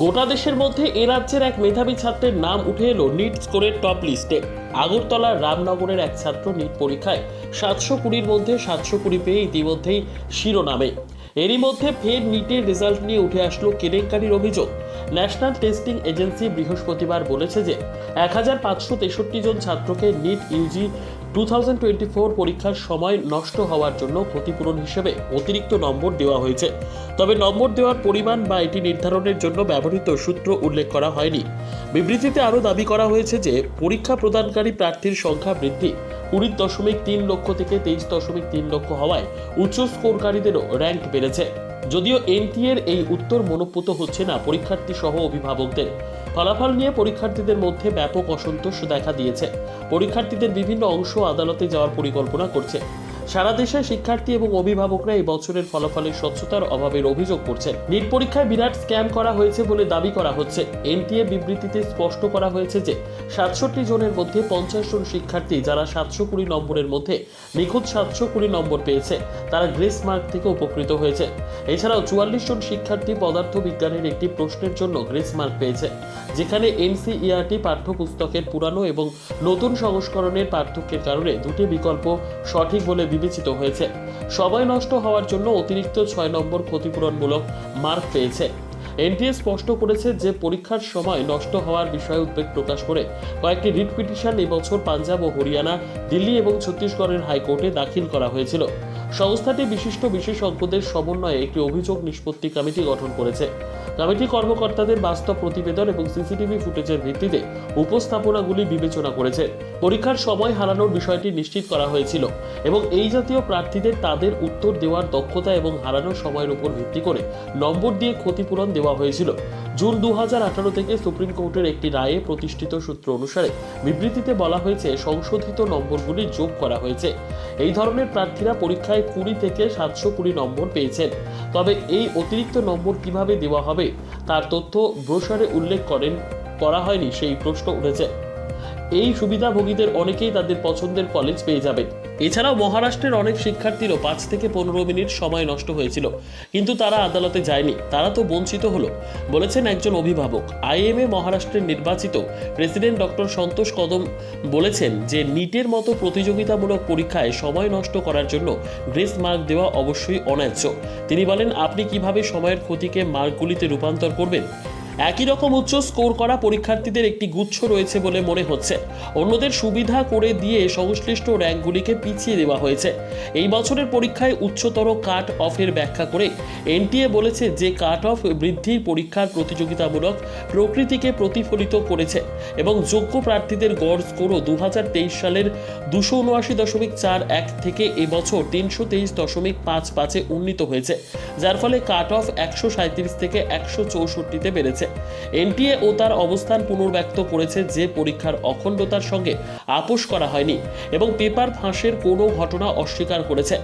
গোটা দেশের মধ্যে এ রাজ্যের এক মেধাবী ছাত্রের নাম উঠে এলো নিট স্কোরের টপ লিস্টে আগরতলার রামনগরের এক ছাত্র নিট পরীক্ষায় সাতশো কুড়ির মধ্যে সাতশো কুড়ি পেয়ে ইতিমধ্যেই শিরোনামে। এরই মধ্যে ফের নিটের রেজাল্ট নিয়ে উঠে আসলো কেলেঙ্কারির অভিযোগ। ন্যাশনাল টেস্টিং এজেন্সি বৃহস্পতিবার বলেছে যে, এক হাজার পাঁচশো তেষট্টি জন ছাত্রকে নিট ইউজি টু পরীক্ষার সময় নষ্ট হওয়ার জন্য ক্ষতিপূরণ হিসেবে অতিরিক্ত নম্বর দেওয়া হয়েছে। তবে নম্বর দেওয়ার পরিমাণ বা এটি নির্ধারণের জন্য ব্যবহৃত সূত্র উল্লেখ করা হয়নি। বিবৃতিতে আরও দাবি করা হয়েছে যে, পরীক্ষা প্রদানকারী প্রার্থীর সংখ্যা বৃদ্ধি কুড়ি দশমিক তিন লক্ষ থেকে তেইশ দশমিক তিন লক্ষ হওয়ায় উচ্চ স্কোরকারীদেরও র্যাঙ্ক বেড়েছে। যদিও এনটিএর এই উত্তর মনোপুত হচ্ছে না পরীক্ষার্থী সহ অভিভাবকদের। ফলাফল নিয়ে পরীক্ষার্থীদের মধ্যে ব্যাপক অসন্তোষ দেখা দিয়েছে। পরীক্ষার্থীদের বিভিন্ন অংশ আদালতে যাওয়ার পরিকল্পনা করছে। সারা দেশে শিক্ষার্থী এবং অভিভাবকরা এই বছরের ফলাফলের স্বচ্ছতার অভাবের অভিযোগ করছেন। নিট পরীক্ষায় বিরাট স্ক্যাম করা হয়েছে বলে দাবি করা হচ্ছে। এনটিএ বিবৃতিতে স্পষ্ট করা হয়েছে যে, সাতষট্টি জনের মধ্যে পঞ্চাশ জন শিক্ষার্থী, যারা সাতশো কুড়ি নম্বরের মধ্যে নিখুঁত সাতশো কুড়ি নম্বর পেয়েছে, তারা গ্রেস মার্ক থেকে উপকৃত হয়েছে। এছাড়াও চুয়াল্লিশ জন শিক্ষার্থী পদার্থ বিজ্ঞানের একটি প্রশ্নের জন্য গ্রেস মার্ক পেয়েছে, যেখানে এনসিইআরটি পাঠ্যপুস্তকের পুরানো এবং নতুন সংস্করণের পার্থক্যের কারণে দুটি বিকল্প সঠিক বলে বিবেচিত হয়েছে। সময় নষ্ট হওয়ার জন্য অতিরিক্ত ছয় নম্বর ক্ষতিপূরণমূলক মার্ক পেয়েছে। এনটিএ স্পষ্ট করেছে যে পরীক্ষার সময় নষ্ট হওয়ার বিষয়ে উদ্বেগ প্রকাশ করে কয়েকটি রিট পিটিশন এবছর পাঞ্জাব ও হরিয়ানা, দিল্লি এবং ছত্তিশগড়ের হাইকোর্টে দাখিল করা হয়েছিল। সংস্থাটি বিশিষ্ট বিশেষজ্ঞদের সমন্বয়ে একটি অভিযোগ নিষ্পত্তি কমিটি গঠন করেছে। কমিটি কর্মকর্তাদের বাস্তব প্রতিবেদন এবং সিসিটিভি ফুটেজের ভিত্তিতে উপস্থাপনাগুলি বিবেচনা করেছে। পরীক্ষার সময় হারানোর বিষয়টি নিশ্চিত করা হয়েছিল এবং এই জাতীয় প্রার্থীদের তাদের উত্তর দেওয়ার দক্ষতা এবং হারানোর সময়ের উপর ভিত্তি করে নম্বর দিয়ে ক্ষতিপূরণ দেওয়া হয়েছিল। জুন দু হাজার আঠারো থেকে সুপ্রিম কোর্টের একটি রায়ে প্রতিষ্ঠিত সূত্র অনুসারে বিবৃতিতে বলা হয়েছে, সংশোধিত নম্বরগুলি যোগ করা হয়েছে। এই ধরনের প্রার্থীরা পরীক্ষায় কুড়ি থেকে সাতশো কুড়ি নম্বর পেয়েছেন। তবে এই অতিরিক্ত নম্বর কীভাবে দেওয়া হবে তার তথ্য ব্রোশারে উল্লেখ করেন করা হয়নি সেই প্রশ্ন উঠেছে। এই সুবিধাভোগীদের অনেকেই তাদের পছন্দের কলেজ পেয়ে যাবেন। এছাড়াও মহারাষ্ট্রের অনেক শিক্ষার্থীরও পাঁচ থেকে পনেরো মিনিট সময় নষ্ট হয়েছিল। কিন্তু তারা আদালতে যায়নি, তারা তো বঞ্চিত হলো, বলেছেন একজন অভিভাবক। আইএমএ মহারাষ্ট্রের নির্বাচিত প্রেসিডেন্ট ডক্টর সন্তোষ কদম বলেছেন যে, নিটের মতো প্রতিযোগিতামূলক পরীক্ষায় সময় নষ্ট করার জন্য গ্রেস মার্ক দেওয়া অবশ্যই অন্যায্য। তিনি বলেন, আপনি কীভাবে সময়ের ক্ষতিকে মার্কগুলিতে রূপান্তর করবেন একই রকম উচ্চ স্কোর করা পরীক্ষার্থীদের একটি গুচ্ছ রয়েছে বলে মনে হচ্ছে। অন্যদের সুবিধা করে দিয়ে সংশ্লিষ্ট র্যাঙ্কগুলিকে পিছিয়ে দেওয়া হয়েছে। এই বছরের পরীক্ষায় উচ্চতর কাট অফের ব্যাখ্যা করে এনটিএ বলেছে যে কাট অফ বৃদ্ধির পরীক্ষার প্রতিযোগিতামূলক প্রকৃতিকে প্রতিফলিত করেছে এবং যোগ্য প্রার্থীদের গড় স্কোরও দু হাজার তেইশ সালের দুশো উনআশি দশমিক চার এক থেকে এবছর তিনশো তেইশ দশমিক পাঁচ পাঁচে উন্নীত হয়েছে, যার ফলে কাট অফ একশো সাঁত্রিশ থেকে একশো চৌষট্টিতে বেড়েছে। এনটিএ ও তার অবস্থান পুনর্ব্যক্ত করেছে যে পরীক্ষার অখণ্ডতার সঙ্গে আপোষ করা হয়নি এবং পেপার ফাঁসের কোনো ঘটনা অস্বীকার করেছে।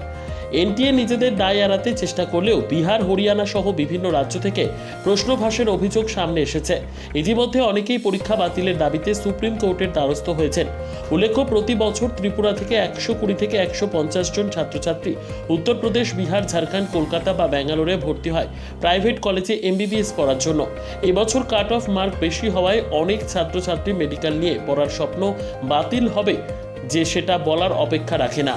এনটিএ নিজেদের দায় এড়াতে চেষ্টা করলেও বিহার, হরিয়ানা সহ বিভিন্ন রাজ্য থেকে প্রশ্ন ফাঁসের অভিযোগ সামনে এসেছে। ইতিমধ্যে অনেকেই পরীক্ষা বাতিলের দাবিতে সুপ্রিম কোর্টের দ্বারস্থ হয়েছেন। উল্লেখ্য, প্রতি বছর ত্রিপুরা থেকে একশো কুড়ি থেকে একশো পঞ্চাশ জন ছাত্রছাত্রী উত্তরপ্রদেশ, বিহার, ঝাড়খণ্ড, কলকাতা বা ব্যাঙ্গালোরে ভর্তি হয় প্রাইভেট কলেজে এমবিবিএস পড়ার জন্য। এবছর কাট অফ মার্ক বেশি হওয়ায় অনেক ছাত্রছাত্রী মেডিকেল নিয়ে পড়ার স্বপ্ন বাতিল হবে যে সেটা বলার অপেক্ষা রাখে না।